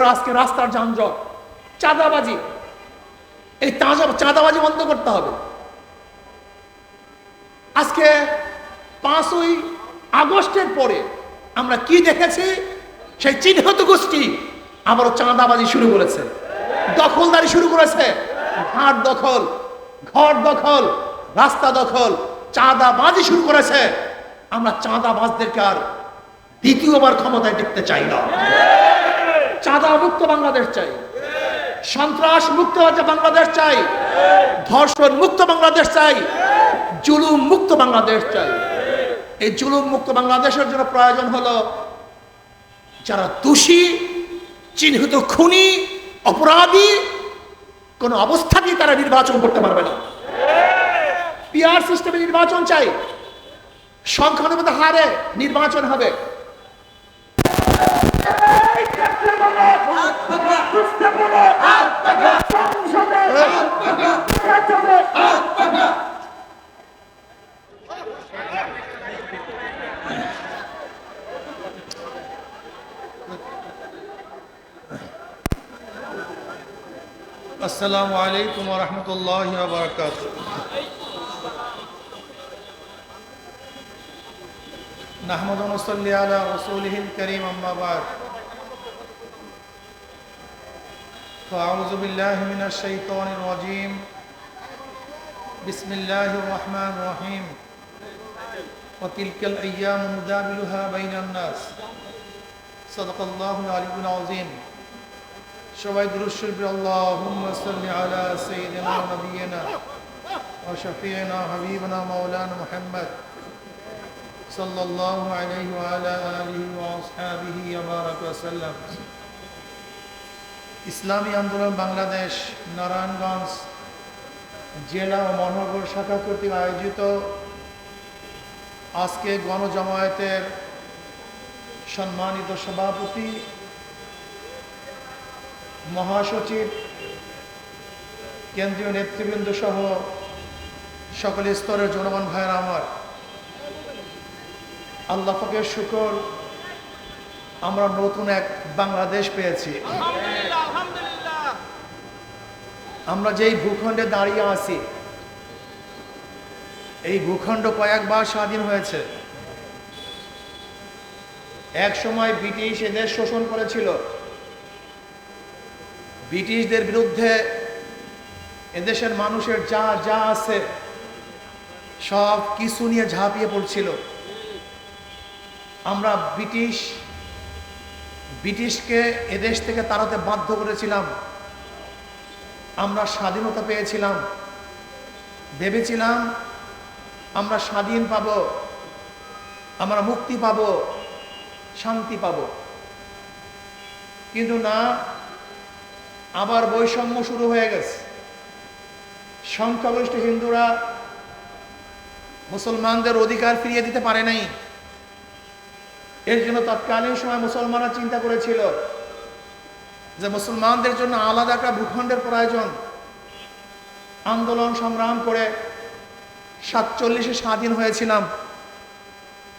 আজকে রাস্তার যানজট, চাঁদাবাজি। এই তাজা চাঁদাবাজি বন্ধ করতে হবে। আজকে পাঁচই আগস্টের পরে আমরা কি দেখেছি? সেই চিহ্নিত গোষ্ঠী আবারও চাঁদাবাজি শুরু করেছে। দখলদারি শুরু করেছে। ঘাট দখল, ঘর দখল, রাস্তা দখল, চাঁদাবাজি শুরু করেছে। আমরা চাঁদাবাজদেরকে আর দ্বিতীয়বার ক্ষমতায় দেখতে চাই না। চাঁদা মুক্ত বাংলাদেশ চাই। সন্ত্রাস মুক্ত বাংলাদেশ চাই। ধর্ষণ মুক্ত বাংলাদেশ চাই। জুলুম মুক্ত বাংলাদেশ চাই। এই জুলুম মুক্ত বাংলাদেশের জন্য প্রয়োজন হলো যারা দোষী, চিহ্নিত খুনি, অপরাধী, কোন অবস্থাতেই তারা নির্বাচন করতে পারবে না। পিআর সিস্টেমে নির্বাচন চাই। সংখ্যানুপাত হারে নির্বাচন হবে। السلام عليكم ورحمة الله وبركاته. نحمد ونصلي على رسوله الكريم أما بعد. فأعوذ بالله من الشيطان الرجيم بسم الله الرحمن الرحيم وتلك الأيام نداولها بين الناس صدق الله العلي العظيم সবাই দুরুশ্বর আল্লাহুম্মা সাল্লি আলা সাইয়্যিদিনা ওয়া নাবিয়িনা ওয়া শাফিঈনা হাবিবনা মাওলানা মুহাম্মদ সাল্লাল্লাহু আলাইহি ওয়া আলা আলিহি ওয়া আসহাবিহি ওয়া বারাকা ওয়া সাল্লাম ইসলামী আন্দোলন বাংলাদেশ, নারায়ণগঞ্জ জেলা ও মহানগর শাখা কর্তৃক আয়োজিত আজকে গণজামায়াতের সম্মানিত সভাপতি, মহাসচিব, কেন্দ্রীয় নেতৃবৃন্দ সহ সকল স্তরের জনগণ ভাইয়ের আমার। আল্লাহ ফকের শুকর, আমরা নতুন এক বাংলাদেশ পেয়েছি। আমরা যেই ভূখণ্ডে দাঁড়িয়ে আছি, এই ভূখণ্ড কয়েকবার স্বাধীন হয়েছে। এক সময় ব্রিটিশ এদের শোষণ করেছিল। ব্রিটিশদের বিরুদ্ধে এদেশের মানুষের যা যা আছে, সব কিছু নিয়ে ঝাঁপিয়ে পড়ছিল। আমরা ব্রিটিশ, ব্রিটিশকে এদেশ থেকে তাড়াতে বাধ্য করেছিলাম। আমরা স্বাধীনতা পেয়েছিলাম। ভেবেছিলাম আমরা স্বাধীন পাব, আমরা মুক্তি পাব, শান্তি পাব। কিন্তু না, আবার বৈষম্য শুরু হয়ে গেছে। সংখ্যাগরিষ্ঠ হিন্দুরা মুসলমানদের অধিকার ফিরিয়ে দিতে পারে নাই। এর জন্য তৎকালীন সময় মুসলমানরা চিন্তা করেছিল যে মুসলমানদের জন্য আলাদা একটা ভূখণ্ডের প্রয়োজন। আন্দোলন সংগ্রাম করে সাতচল্লিশে স্বাধীন হয়েছিলাম।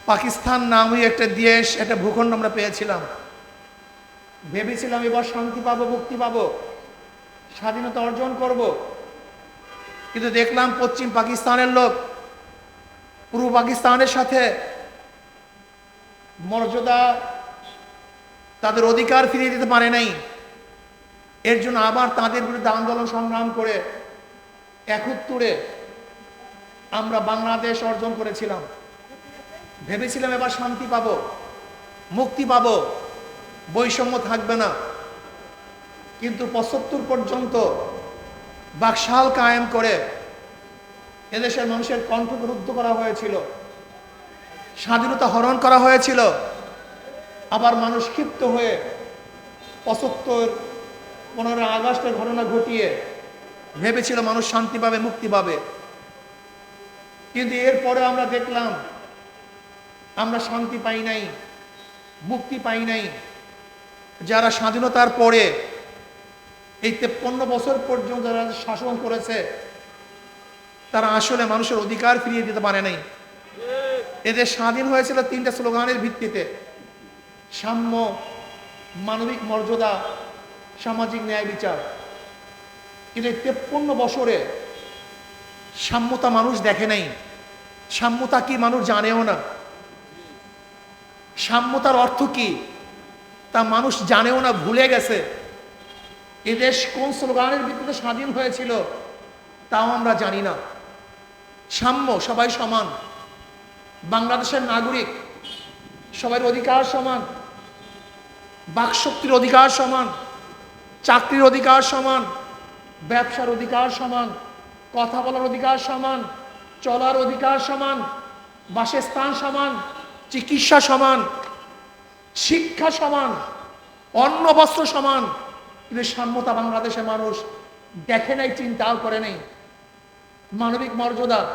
পাকিস্তান নামই একটা দেশ, একটা ভূখণ্ড আমরা পেয়েছিলাম। ভেবেছিলাম এবার শান্তি পাবো, মুক্তি পাবো, স্বাধীনতা অর্জন করব। কিন্তু দেখলাম পশ্চিম পাকিস্তানের লোক পূর্ব পাকিস্তানের সাথে মর্যাদা তাদের অধিকার ফিরিয়ে দিতে পারে নাই। এর জন্য আবার তাদের বিরুদ্ধে আন্দোলন সংগ্রাম করে একত্তরে আমরা বাংলাদেশ অর্জন করেছিলাম। ভেবেছিলাম এবার শান্তি পাবো, মুক্তি পাব, বৈষম্য থাকবে না। কিন্তু পঁচাত্তর পর্যন্ত বাকশাল কায়েম করে এদেশের মানুষের কণ্ঠকে রুদ্ধ করা হয়েছিল, স্বাধীনতা হরণ করা হয়েছিল। আবার মানুষ ক্ষিপ্ত হয়ে পঁচাত্তর পনেরোই আগস্টের ঘটনা ঘটিয়ে ভেবেছিল মানুষ শান্তি পাবে, মুক্তি পাবে। কিন্তু এরপরে আমরা দেখলাম, আমরা শান্তি পাই নাই, মুক্তি পাই নাই। যারা স্বাধীনতার পরে এই তেপ্পন্ন বছর পর্যন্ত যারা শাসন করেছে, তারা আসলে মানুষের অধিকার ফিরিয়ে দিতে পারে নাই। এদের স্বাধীন হয়েছিল তিনটা স্লোগানের ভিত্তিতে, সাম্য, মানবিক মর্যাদা সামাজিক ন্যায় বিচার। কিন্তু এই তেপ্পন্ন বছরে সাম্যতা মানুষ দেখে নাই। সাম্যতা কি মানুষ জানেও না। সাম্যতার অর্থ কি তা মানুষ জানেও না, ভুলে গেছে। এদেশ কোন স্লোগানের ভিত্তিতে স্বাধীন হয়েছিল তাও আমরা জানি না। সাম্য সবাই সমান। বাংলাদেশের নাগরিক সবার অধিকার সমান। বাকশক্তির অধিকার সমান। চাকরির অধিকার সমান, ব্যবসার অধিকার সমান, কথা বলার অধিকার সমান, চলার অধিকার সমান, বাসস্থান সমান, চিকিৎসা সমান, শিক্ষা সমান, অন্ন বস্ত্র সমান। কিন্তু সাম্যতা বাংলাদেশের মানুষ দেখে নাই, চিন্তাও করে নেই। মানবিক মর্যাদা।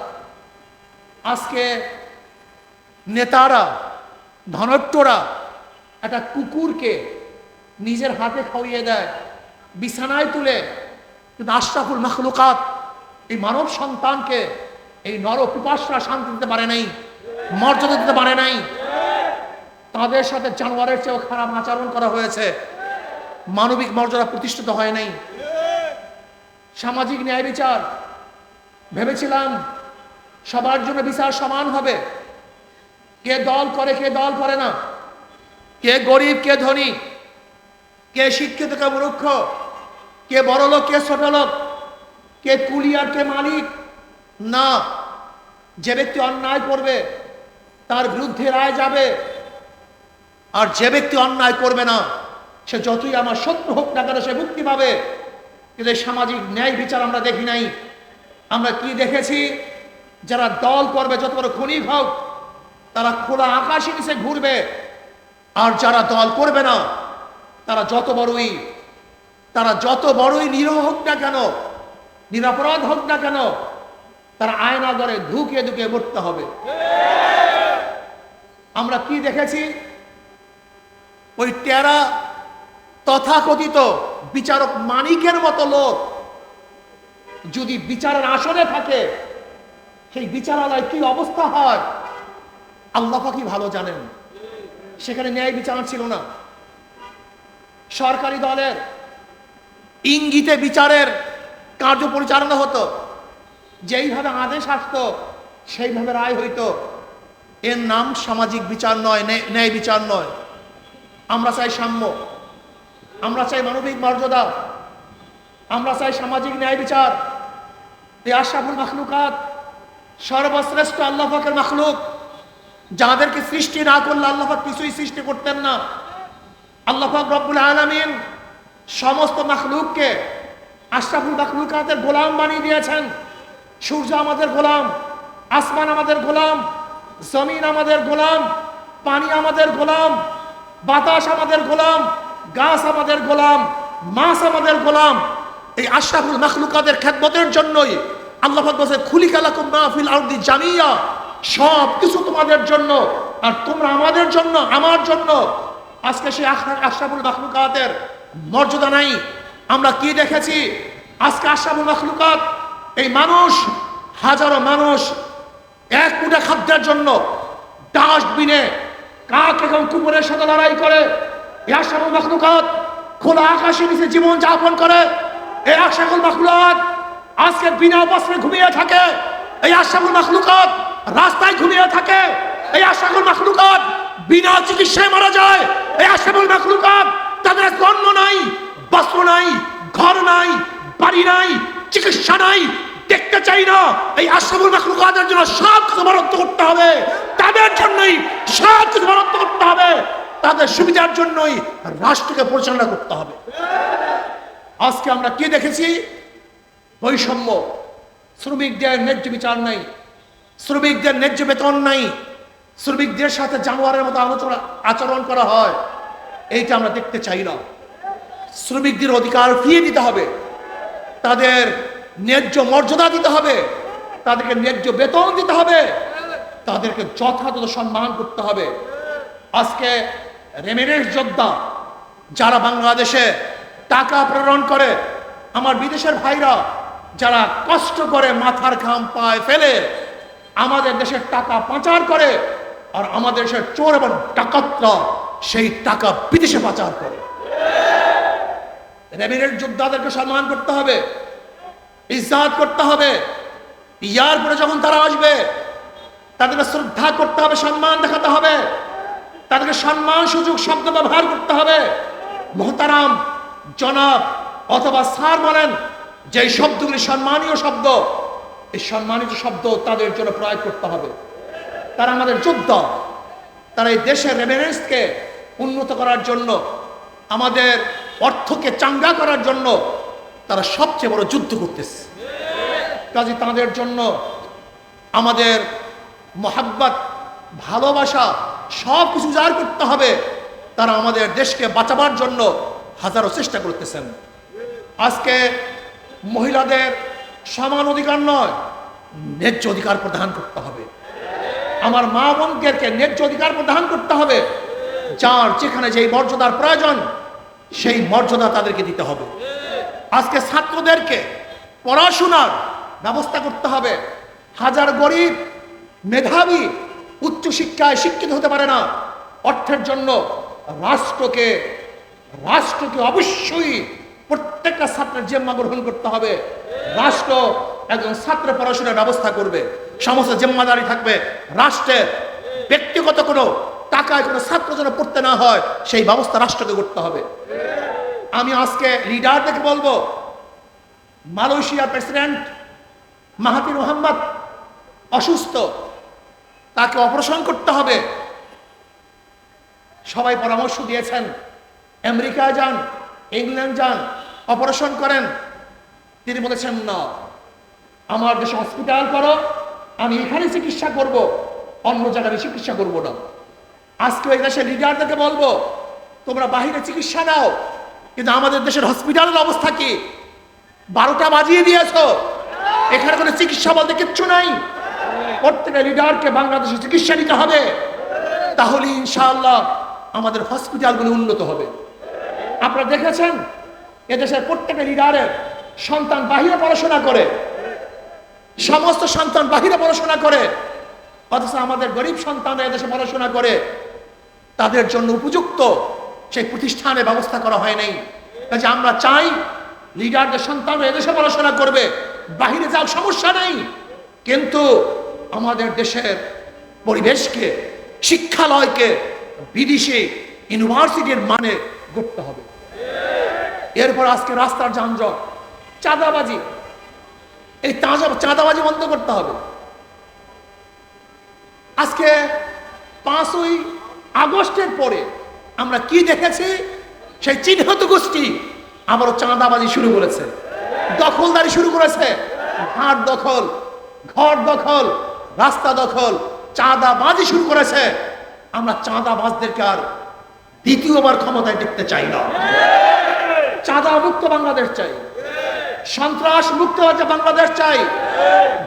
আজকে নেতারা ধনট্টরা একটা কুকুরকে নিজের হাতে খাওয়িয়ে দেয়। বিছানায় তুলে, কিন্তু আশরাফুল মখলুকাত এই মানব সন্তানকে এই নর পিপাসরা শান্তি দিতে পারে নাই, মর্যাদা দিতে পারে নাই। তাদের সাথে জানোয়ারের চেয়েও খারাপ আচরণ করা হয়েছে। মানবিক মর্যাদা প্রতিষ্ঠিত হয় নাই। সামাজিক ন্যায় বিচার, ভেবেছিলাম সবার জন্য বিচার সমান হবে। কে দল করে, কে দল করে না। কে গরিব, কে ধনী, কে শিক্ষিত, কে মূর্খ কে বড় লোক, কে ছোট লোক, কে কুলি আর কে মালিক? না। যে ব্যক্তি অন্যায় করবে, তার বিরুদ্ধে রায় যাবে। আর যে ব্যক্তি অন্যায় করবে না, সে যতই আমার শত্রু হোক না কেন সে মুক্তি পাবে। কিন্তু সামাজিক ন্যায় বিচার আমরা দেখি নাই। আমরা কি দেখেছি? যারা দল করবে, যত বড় খুনি হোক, তারা খোলা আকাশে নিচে ঘুরবে। আর যারা দল করবে না, তারা যত বড়ই তারা যত বড়ই নিরহ হোক না কেন, নিরাপরাধ হোক না কেন, তারা আয়না ঘরে ধুকে ধুকে মরতে হবে। আমরা কি দেখেছি? ওই টেরা তথাকথিত বিচারক মানিকের মতো লোক যদি বিচারের আসনে থাকে, সেই বিচারালয় কি অবস্থা হয়? আল্লাহ কি ভালো জানেন। সেখানে ন্যায় বিচার ছিল না। সরকারি দলের ইঙ্গিতে বিচারের কার্য পরিচালনা হতো। যেইভাবে আদেশ আসতো, সেইভাবে রায় হইতো। এর নাম সামাজিক বিচার নয় ন্যায়- বিচার নয়। আমরা চাই সাম্য। আমরা চাই মানবিক মর্যাদা। আমরা চাই সামাজিক ন্যায় বিচার। এই আশরাফুল মখলুকাত সর্বশ্রেষ্ঠ আল্লাহ পাকের মখলুক। যাদেরকে সৃষ্টি না করলে আল্লাহ কিছুই সৃষ্টি করতেন না। আল্লাহ রব্বুল আলামিন সমস্ত মখলুককে, আশরাফুল মখলুকাতের গোলাম বানিয়ে দিয়েছেন। সূর্য আমাদের গোলাম, আসমান আমাদের গোলাম, জমিন আমাদের গোলাম, পানি আমাদের গোলাম, বাতাস আমাদের গোলাম, গাছ আমাদের গোলাম, মাছ আমাদের গোলাম। এই আশরাফুল মখলুকাতের খেদমতের জন্যই আল্লাহ বলছে খুলি কালাকুম মাহফিল আরদি জামিয়া সব কিছু তোমাদের জন্য, আর তোমরা আমাদের জন্য, আমার জন্য। আজকে সেই আশরাফুল মখলুকাতের মর্যাদা নাই। আমরা কি দেখেছি? আজকে আশরাফুল মখলুকাত, এই মানুষ, হাজারো মানুষ এক মুঠা খাদ্যের জন্য ডাস্টবিনে কাক এবং কুকুরের সাথে লড়াই করে। এই আশরাফুল মখলুকাত খোলা আকাশের নিচে জীবন যাপন করে। এই আশরাফুল মখলুকাত আজকে বিনা বস্ত্রে ঘুমিয়ে থাকে। এই আশরাফুল মখলুকাত রাস্তায় ঘুমিয়ে থাকে। এই আশরাফুল মখলুকাত বিনা চিকিৎসায় মারা যায়। এই আশরাফুল মখলুকাত তাদের অন্ন নাই, বস্ত্র নাই, ঘর নাই, বাড়ি নাই, চিকিৎসা নাই, দেখতে চাই না। এই আশরাফুল মখলুকাতের জন্য সব কিছু করতে হবে। তাদের জন্যই সব কিছু করতে হবে। তাদের সুবিধার জন্যই রাষ্ট্রকে পরিচালনা করতে হবে। আজকে আমরা কি দেখেছি? বৈষম্য। শ্রমিকদের ন্যায্য বিচার নাই। শ্রমিকদের ন্যায্য বেতন নাই। শ্রমিকদের সাথে জানোয়ারের মতো আলোচনা আচরণ করা হয়। এইটা আমরা দেখতে চাই না। শ্রমিকদের অধিকার ফিরিয়ে দিতে হবে। তাদের ন্যায্য মর্যাদা দিতে হবে। তাদেরকে ন্যায্য বেতন দিতে হবে। তাদেরকে যথাযথ সম্মান করতে হবে। আজকে রেমিনেন্স যোদ্ধা যারা বাংলাদেশে টাকা প্রেরণ করে, আমার বিদেশের ভাইরা যারা কষ্ট করে মাথার ঘাম পায় ফেলে, আমাদের দেশের টাকা পাচার করে আর আমাদের দেশের চোর এবং ডাকাতরা সেই টাকা বিদেশে পাচার করে। যোদ্ধাদেরকে সম্মান করতে হবে করতে হবে। ইয়ার পরে যখন তারা আসবে, তাদেরকে শ্রদ্ধা করতে হবে, সম্মান দেখাতে হবে। তাদেরকে সম্মান, সুযোগ, শব্দ ব্যবহার করতে হবে। মহতারাম জনাব অথবা স্যার বলেন যে শব্দগুলি সম্মানীয় শব্দ, এই সম্মানিত শব্দ তাদের জন্য প্রয়োগ করতে হবে। তারা আমাদের যোদ্ধা। তারা এই দেশের রেমিনেন্সকে উন্নত করার জন্য, আমাদের অর্থকে চাঙ্গা করার জন্য তারা সবচেয়ে বড় যুদ্ধ করতেছে। কাজে, তাদের জন্য আমাদের মহাব্বত, ভালোবাসা সব কিছু উজাড় করতে হবে। তারা আমাদের দেশকে বাঁচাবার জন্য হাজারো চেষ্টা করতেছেন। আজকে মহিলাদের সমান অধিকার নয়, ন্যায্য অধিকার প্রদান করতে হবে। আমার মা বোনদেরকে ন্যায্য অধিকার প্রদান করতে হবে। যার যেখানে যেই মর্যাদার প্রয়োজন, সেই মর্যাদা তাদেরকে দিতে হবে। আজকে ছাত্রদেরকে পড়াশোনার ব্যবস্থা করতে হবে। হাজার গরিব মেধাবী উচ্চশিক্ষায় শিক্ষিত হতে পারে না। অর্থের জন্য রাষ্ট্রকে রাষ্ট্রকে অবশ্যই প্রত্যেকটা ছাত্রের জেম্মা গ্রহণ করতে হবে। রাষ্ট্র একজন ছাত্র পড়াশোনার ব্যবস্থা করবে। সমস্ত জিম্মাদারি থাকবে। রাষ্ট্রের ব্যক্তিগত কোনো টাকায় কোনো ছাত্র যেন পড়তে না হয়, সেই ব্যবস্থা রাষ্ট্রকে করতে হবে। আমি আজকে লিডারদেরকে বলব, মালয়েশিয়ার প্রেসিডেন্ট মাহাতির মোহাম্মদ অসুস্থ, তাকে অপারেশন করতে হবে। সবাই পরামর্শ দিয়েছেন আমেরিকা যান, ইংল্যান্ড যান অপারেশন করেন। তিনি বলেছেন, না, আমার দেশে হসপিটাল করো আমি এখানে চিকিৎসা করব, অন্য জায়গায় চিকিৎসা করব না। আজকে ওই দেশের লিডারদেরকে বলব, তোমরা বাহিরে চিকিৎসা নাও, কিন্তু আমাদের দেশের হসপিটালের অবস্থা কি? বারোটা বাজিয়ে দিয়েছ। এখানে কোনো চিকিৎসা বলতে কিচ্ছু নাই। প্রত্যেকটা লিডারকে বাংলাদেশে চিকিৎসা নিতে হবে। তাহলে ইনশাআল্লাহ আমাদের হসপিটালগুলো উন্নত হবে। আপনারা দেখেছেন? এদেশের প্রত্যেকটা লিডারের সন্তান বাহিরে পড়াশোনা করে। সমস্ত সন্তান বাহিরে পড়াশোনা করে, অথচ আমাদের গরিব সন্তানরা এদেশে পড়াশোনা করে, তাদের জন্য উপযুক্ত সেই প্রতিষ্ঠানের ব্যবস্থা করা হয় নাই। কাজে আমরা চাই লিডারদের সন্তানরা এদেশে পড়াশোনা করবে, বাহিরে যাওয়ার সমস্যা নেই। কিন্তু আমাদের দেশের পরিবেশকে, শিক্ষালয়কে, বিদেশি ইউনিভার্সিটির মানে করতে হবে। এরপর আজকে রাস্তার যানজট, চাঁদাবাজি এই তাজা চাঁদাবাজি বন্ধ করতে হবে। আজকে পাঁচই আগস্টের পরে আমরা কি দেখেছি? সেই চিহ্নিত গোষ্ঠী আবারও চাঁদাবাজি শুরু করেছে। দখলদারি শুরু করেছে। ঘাট দখল, ঘর দখল, রাস্তা দখল, চাঁদাবাজি শুরু করেছে। আমরা চাঁদাবাজদেরকে আর দ্বিতীয়বার ক্ষমতায় দেখতে চাই না। চাঁদা মুক্ত বাংলাদেশ চাই। সন্ত্রাস মুক্ত হচ্ছে বাংলাদেশ চাই।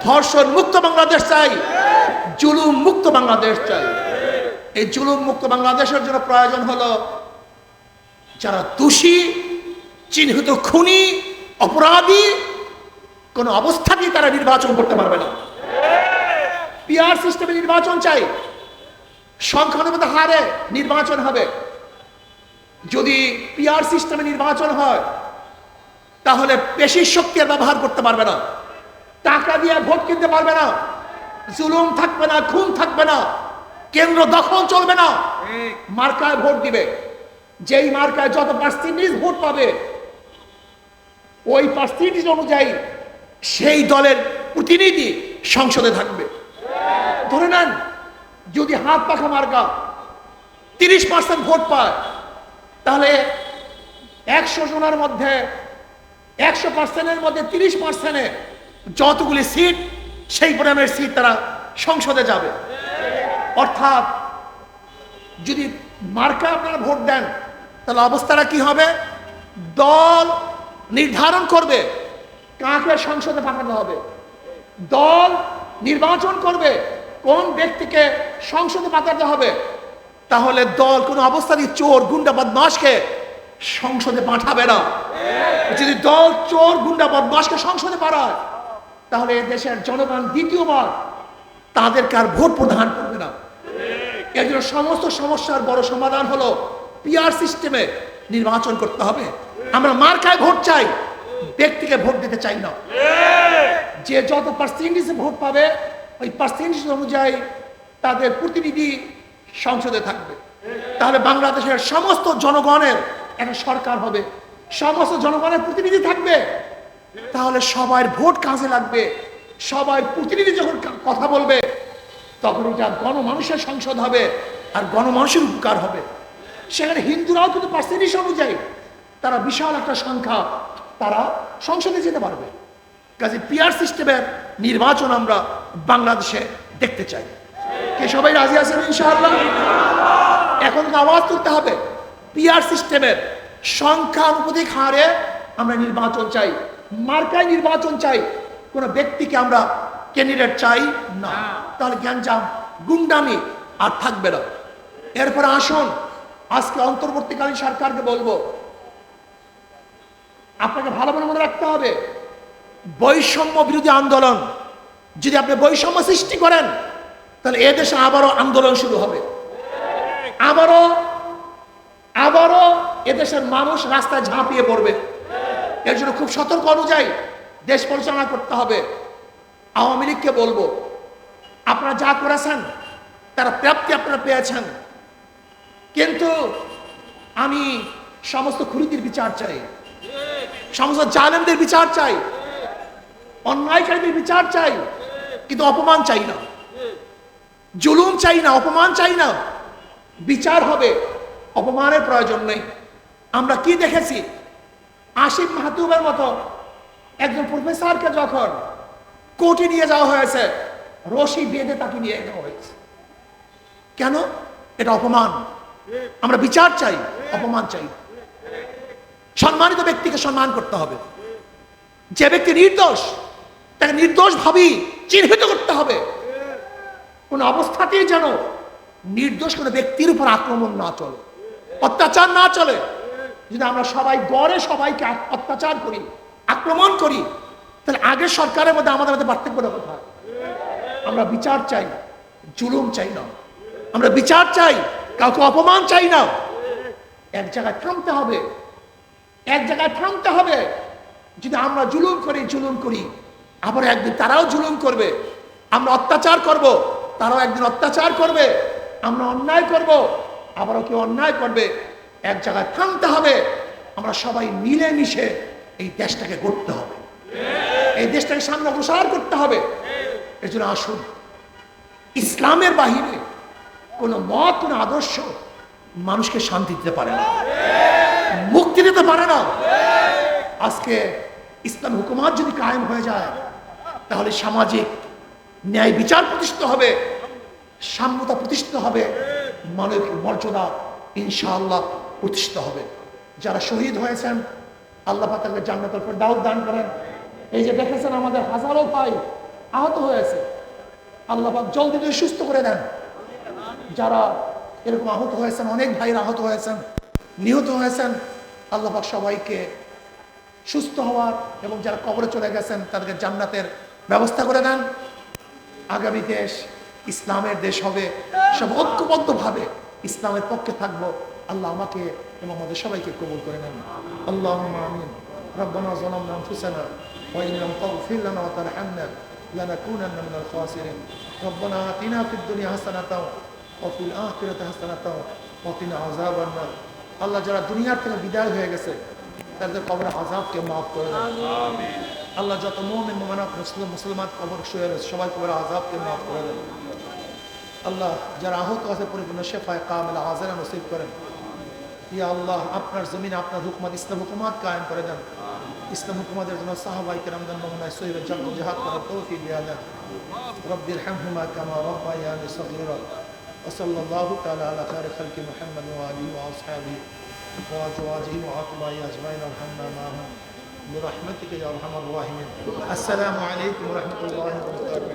ধর্ষণ মুক্ত বাংলাদেশ চাই। জুলুম মুক্ত বাংলাদেশ চাই। এই জুলুম মুক্ত বাংলাদেশের জন্য প্রয়োজন হলো যারা দোষী, চিহ্নিত খুনি, অপরাধী, কোনো অবস্থাতেই তারা নির্বাচন করতে পারবে না। পিআর সিস্টেমে নির্বাচন চাই। সংখ্যানুপাত হারে নির্বাচন হবে। যদি পিআর সিস্টেমে নির্বাচন হয় তাহলে পেশির শক্তি আর ব্যবহার করতে পারবে না। টাকা দিয়ে ভোট কিনতে পারবে না। জুলুম থাকবে না খুন থাকবে না। কেন্দ্র দখল চলবে না। মার্কায় ভোট দিবে। যেই মার্কায় যত পার্সেন্টেজ ভোট পাবে ওই পার্সেন্টেজ অনুযায়ী সেই দলের প্রতিনিধি সংসদে থাকবে। ধরে নেন যদি হাত পাখা মার্কা তিরিশ পার্সেন্ট ভোট পায় তাহলে একশো জনের মধ্যে একশো পার্সেন্টের মধ্যে তিরিশ পার্সেন্টে যতগুলি সিট সেই পরিমাণের সিট তারা সংসদে যাবে। অর্থাৎ যদি মার্কা আপনারা ভোট দেন, তাহলে অবস্থাটা কি হবে? দল নির্ধারণ করবে কাকে সংসদে পাঠানো হবে। দল নির্বাচন করবে কোন ব্যক্তিকে সংসদে পাঠাতে হবে। তাহলে দল কোনো অবস্থাতেই চোর, গুন্ডা বদমাসকে সংসদে পাঠাবে না। যদি দল চোর, গুন্ডা বদমাসকে সংসদে পাঠায়, তাহলে দেশের জনগণ দ্বিতীয়বার তাদেরকে আর ভোট প্রদান করবে না। এর জন্য সমস্ত সমস্যার বড় সমাধান হলো পিআর সিস্টেমে নির্বাচন করতে হবে। আমরা মার্কায় ভোট চাই, ব্যক্তিকে ভোট দিতে চাই না। যে যত পার্সেন্টেজে ভোট পাবে, ওই পার্সেন্টেজ অনুযায়ী তাদের প্রতিনিধি সংসদে থাকবে। তাহলে বাংলাদেশের সমস্ত জনগণের একটা সরকার হবে। সমস্ত জনগণের প্রতিনিধি থাকবে। তাহলে সবার ভোট কাজে লাগবে। সবাই প্রতিনিধি যখন কথা বলবে, তখন এটা গণমানুষের সংসদ হবে আর গণমানুষের উপকার হবে। সেখানে হিন্দুরাও কিন্তু পার্সেন্টেজ অনুযায়ী তারা বিশাল একটা সংখ্যা তারা সংসদে যেতে পারবে। কাজে পিয়ার সিস্টেমের নির্বাচন আমরা বাংলাদেশে দেখতে চাই। কে সবাই রাজি আছেন ইনশাআল্লাহ? এখন আওয়াজ তুলতে হবে। পিয়ার সিস্টেমের সংখ্যানুপাতিক হারে আমরা নির্বাচন চাই। মার্কায় নির্বাচন চাই। কোন ব্যক্তিকে আমরা ক্যান্ডিডেট চাই না। তাহলে গ্যাঞ্জাম গুন্ডামি আর থাকবে না। এরপরে আসুন আজকে অন্তর্বর্তীকালীন সরকারকে বলব আপনাকে ভালো মনে মনে রাখতে হবে বৈষম্য বিরোধী আন্দোলন যদি আপনি বৈষম্য সৃষ্টি করেন তাহলে এদেশে আবারও আন্দোলন শুরু হবে। আবারও আবারও এদেশের মানুষ রাস্তায় ঝাঁপিয়ে পড়বে। এর জন্য খুব সতর্ক অনুযায়ী দেশ পরিচালনা করতে হবে। আওয়ামী লীগকে বলব, আপনারা যা করেছেন, তারা প্রাপ্তি আপনারা পেয়েছেন। কিন্তু আমি সমস্ত খুরিদের বিচার চাই, সমস্ত জালেমদের বিচার চাই, অন্যায়কারীদের বিচার চাই, কিন্তু অপমান চাই না। জুলুম চাই না, অপমান চাই না। বিচার হবে। অপমানের প্রয়োজন নেই। আমরা কি দেখেছি? আশিক মাহতুবের মতো একজন প্রফেসরকে যখন কোর্টে নিয়ে যাওয়া হয়েছে, রশি বেঁধে তাকে নিয়ে যাওয়া হয়েছে। কেন? এটা অপমান। আমরা বিচার চাই, অপমান চাই। সম্মানিত ব্যক্তিকে সম্মান করতে হবে। যে ব্যক্তি নির্দোষ, তাকে নির্দোষ ভাবি চিহ্নিত করতে হবে। কোন অবস্থাতেই যেন নির্দোষ কোনো ব্যক্তির উপর আক্রমণ না চলে। অত্যাচার না চলে। যদি আমরা সবাই গড়ে সবাইকে অত্যাচার করি, আক্রমণ করি, তাহলে আগের সরকারের মধ্যে আমাদের মধ্যে পার্থক্যটা কোথায় আমরা বিচার চাই জুলুম চাই না। আমরা বিচার চাই, কাউকে অপমান চাই না। এক জায়গায় থামতে হবে, এক জায়গায় থামতে হবে। যদি আমরা জুলুম করি জুলুম করি, আবার একদিন তারাও জুলুম করবে। আমরা অত্যাচার করব, তারাও একদিন অত্যাচার করবে। আমরা অন্যায় করব। আবারও কেউ অন্যায় করবে? এক জায়গায় থামতে হবে। আমরা সবাই মিলেমিশে এই দেশটাকে গড়তে হবে। এই দেশটাকে সামনে অগ্রসর করতে হবে। এর জন্য আসুন। ইসলামের বাহিরে কোনো মত, কোনো আদর্শ মানুষকে শান্তি দিতে পারে না। মুক্তি দিতে পারে না। আজকে ইসলাম হুকুমাত যদি কায়েম হয়ে যায়, তাহলে সামাজিক ন্যায় বিচার প্রতিষ্ঠিত হবে, সাম্যতা প্রতিষ্ঠিত হবে। মানবিক মর্যাদা ইনশাআল্লাহ প্রতিষ্ঠিত হবে। যারা শহীদ হয়েছেন, আল্লাহ তাকে জান্নাতুল ফেরদাউস দান করেন। এই যে দেখেছেন আমাদের হাজারো ভাই আহত হয়েছে, আল্লাহ জলদি করে সুস্থ করে দেন। যারা এরকম আহত হয়েছেন, অনেক ভাইরা আহত হয়েছেন, নিহত হয়েছেন, আল্লাহ সবাইকে সুস্থ হওয়ার এবং যারা কবরে চলে গেছেন, তাদেরকে জান্নাতের ব্যবস্থা করে দেন। আগামী দেশ ইসলামের দেশ হবে সব ঐক্যবদ্ধভাবে ইসলামের পক্ষে থাকবো আল্লাহ আমাকে এবং আমাদের সবাইকে কবুল করে নেন আল্লাহ আমিন ربنا ظلمنا انفسنا وان لم تغفر لنا وترحمنا لنكونن من الخاسرين ربنا اتنا في الدنيا حسنه وفي الاخره حسنه وقنا عذاب النار আল্লাহ যারা দুনিয়ার থেকে বিদায় হয়ে গেছে তাদের কবর আজাবকে মাফ করে দেন আল্লাহ যত মোমেন মোমেনাত মুসলিম মুসলমান কবর শুয়ে রয়েছে সবাই কবর আজাবকে মাফ করে দেন আল্লাহ যারা আহত আছে পরিপূর্ণ শেফায় কামেলা হাজারা নসিব করেন ইয়া আল্লাহ আপনার জমিনে আপনার হুকুমাত ইসলাম হুকুমাত কায়েম করে দেন ইসলাম হুকুমাতের জন্য সাহাবাই কেরাম দেন নমুনায় সহিবের জন্ম জেহাদ করার তৌফিক দিয়া দেন رب ارحمهما كما ربياني صغيرا وصلى الله تعالى على خير خلق محمد وآله وأصحابه وأزواجه وأطبائه أجمعين وارحمنا معهم برحمتك يا أرحم الراحمين السلام عليكم ورحمة الله وبركاته